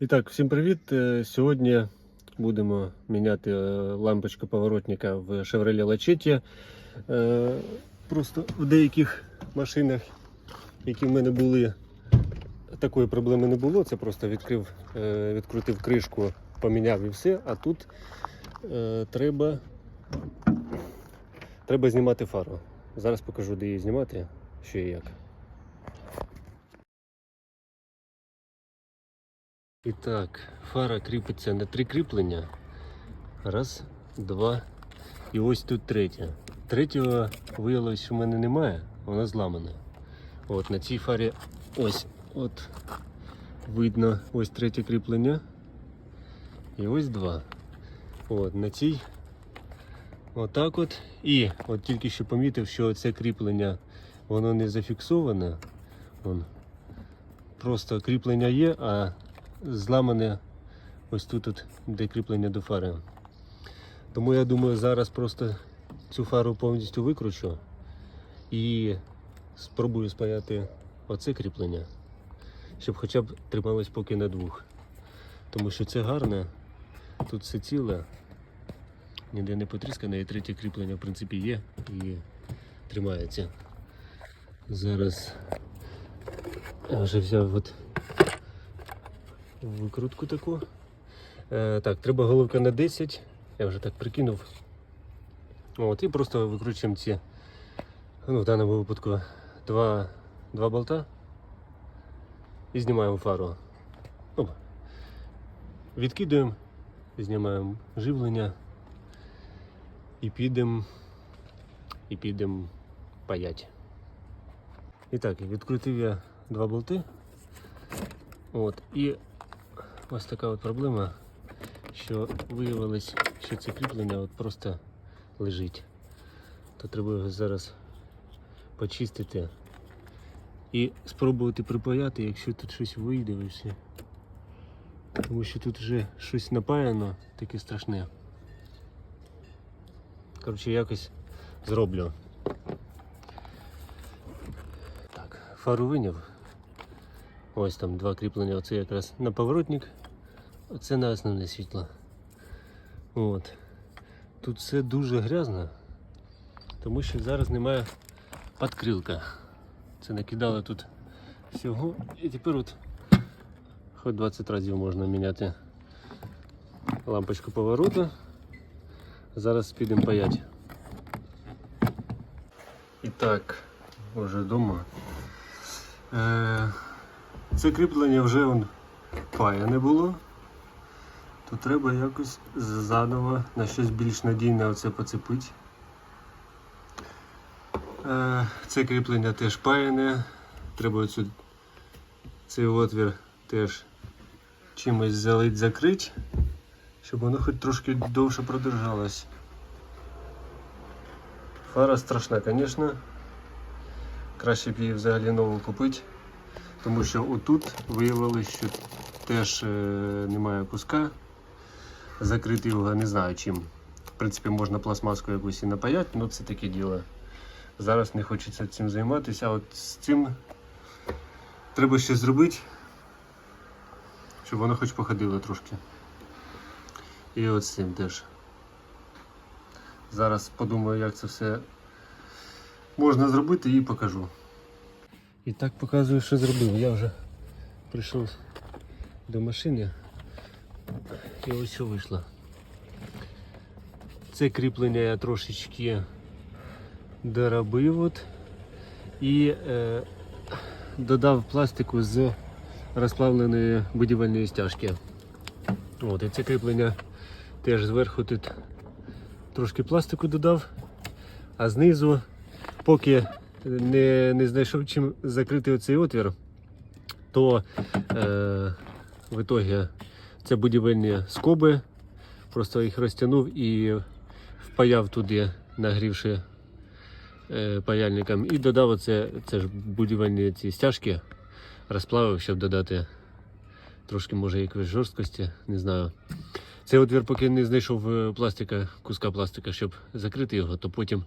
І так, всім привіт. Е, Сьогодні будемо міняти е, лампочку поворотника в Chevrolet Lachetti. Е, Просто в деяких машинах, які в мене були, такої проблеми не було. Це просто відкрив, відкрутив кришку, поміняв і все. А тут треба, треба знімати фару. Зараз покажу, де її знімати, що і як. І так, фара кріпиться на три кріплення. Раз, два. І ось тут третє. Третього виявилось, що в мене немає, вона зламана. От на цій фарі ось от видно ось третє кріплення. І ось два. От на цій отак от. І от тільки що помітив, що це кріплення воно не зафіксоване. Вон. Просто кріплення є, а зламане ось тут, от, де кріплення до фари. Тому я думаю, зараз просто цю фару повністю викручу і спробую спаяти оце кріплення, щоб хоча б трималось поки на двох. Тому що це гарне, тут все ціле, ніде не потріскане, і третє кріплення в принципі є і тримається. Зараз я вже взяв от викрутку таку. Е, так, треба головка на 10. Я вже так прикинув. От, і просто викручуємо ці, ну, в даному випадку, два, два болта і знімаємо фару. Оп. Відкидуємо, знімаємо живлення і підемо і підемо паять. І так, відкрутив я два болти. От, і ось така от проблема, що виявилось, що це кріплення от просто лежить. То треба його зараз почистити і спробувати припаяти, якщо тут щось вийде все. Тому що тут вже щось напаяно, таке страшне. Коротше, якось зроблю. Так, фару виняв. Ось там два кріплення, оце якраз на поворотник, оце на основне світло. От. Тут все дуже грязно, тому що зараз немає підкрилка. Це накидали тут всього. І тепер от хоч 20 разів можна міняти лампочку повороту. Зараз підемо паять. І так, вже вдома. Е, це кріплення вже он паяне було. То треба якось заново на щось більш надійне оце поцепити. Е, Це кріплення теж паяне. Треба оцю, цей отвір теж чимось залить закрити, щоб воно хоч трошки довше продержалось. Фара страшна, звісно. Краще б її взагалі нову купити. Тому що отут виявилось, що теж е, немає куска. Закрити його не знаю чим. В принципі, можна пластмаску якусь і напаяти, але це таке діло. Зараз не хочеться цим займатися, а от з цим треба ще зробити, щоб воно хоч походило трошки. І от з цим теж. Зараз подумаю, як це все можна зробити і покажу. І так показую, що зробив. Я вже прийшов до машини і ось що вийшло. Це кріплення я трошечки доробив от, і е, додав пластику з розплавленої будівельної стяжки. От, і це кріплення теж зверху тут трошки пластику додав, а знизу, поки не, не знайшов чим закрити оцей отвір, то е, в ітогі це будівельні скоби. Просто їх розтягнув і впаяв туди, нагрівши е, паяльником, і додав оце, це ж будівельні ці стяжки, розплавив, щоб додати трошки, може, якоїсь жорсткості, не знаю. Цей отвір, поки не знайшов е, пластика, куска пластика, щоб закрити його, то потім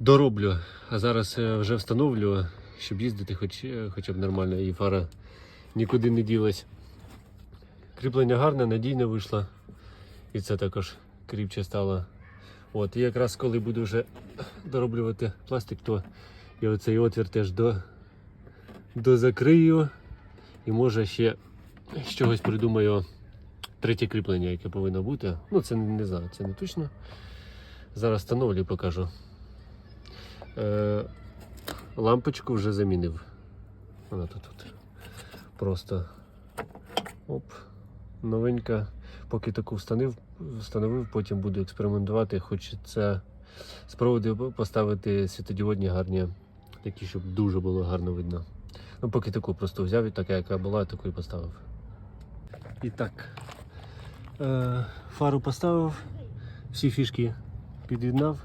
дороблю. А зараз е, вже встановлю, щоб їздити хоч, хоча б нормально, і фара нікуди не ділась. Кріплення гарне, надійне вийшло. І це також кріпче стало. От, і якраз коли буду вже дороблювати пластик, то я оцей отвір теж до, дозакрию. І може ще з чогось придумаю третє кріплення, яке повинно бути. Ну, це не знаю, це не точно. Зараз встановлю і покажу. Е, лампочку вже замінив. Вона тут, тут. Просто оп, новенька. Поки таку встановив, встановив, потім буду експериментувати. Хочеться спробувати поставити світодіодні гарні, такі, щоб дуже було гарно видно. Ну, поки таку просто взяв і така, яка була, таку і поставив. І так. Е, фару поставив, всі фішки під'єднав.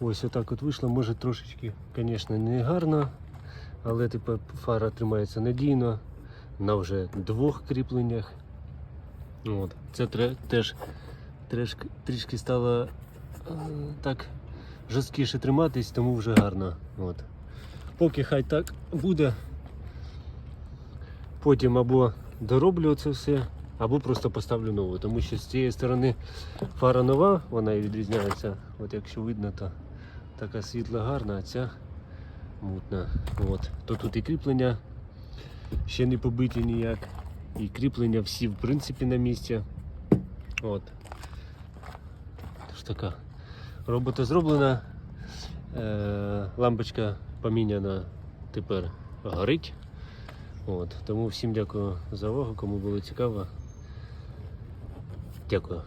Ось отак от вийшло. Може трошечки, звісно, не гарно, але типу, фара тримається надійно на вже двох кріпленнях. От. Це теж трішки, трішки стало е, так жорсткіше триматись, тому вже гарно. От. Поки хай так буде. Потім або дороблю це все, або просто поставлю нову. Тому що з цієї сторони фара нова, вона і відрізняється. От якщо видно, то така світла гарна, а ця мутна. От. То тут і кріплення ще не побиті ніяк. І кріплення всі в принципі на місці. От. Тож така. Робота зроблена. Е, лампочка поміняна тепер горить. От. Тому всім дякую за увагу, кому було цікаво. Дякую.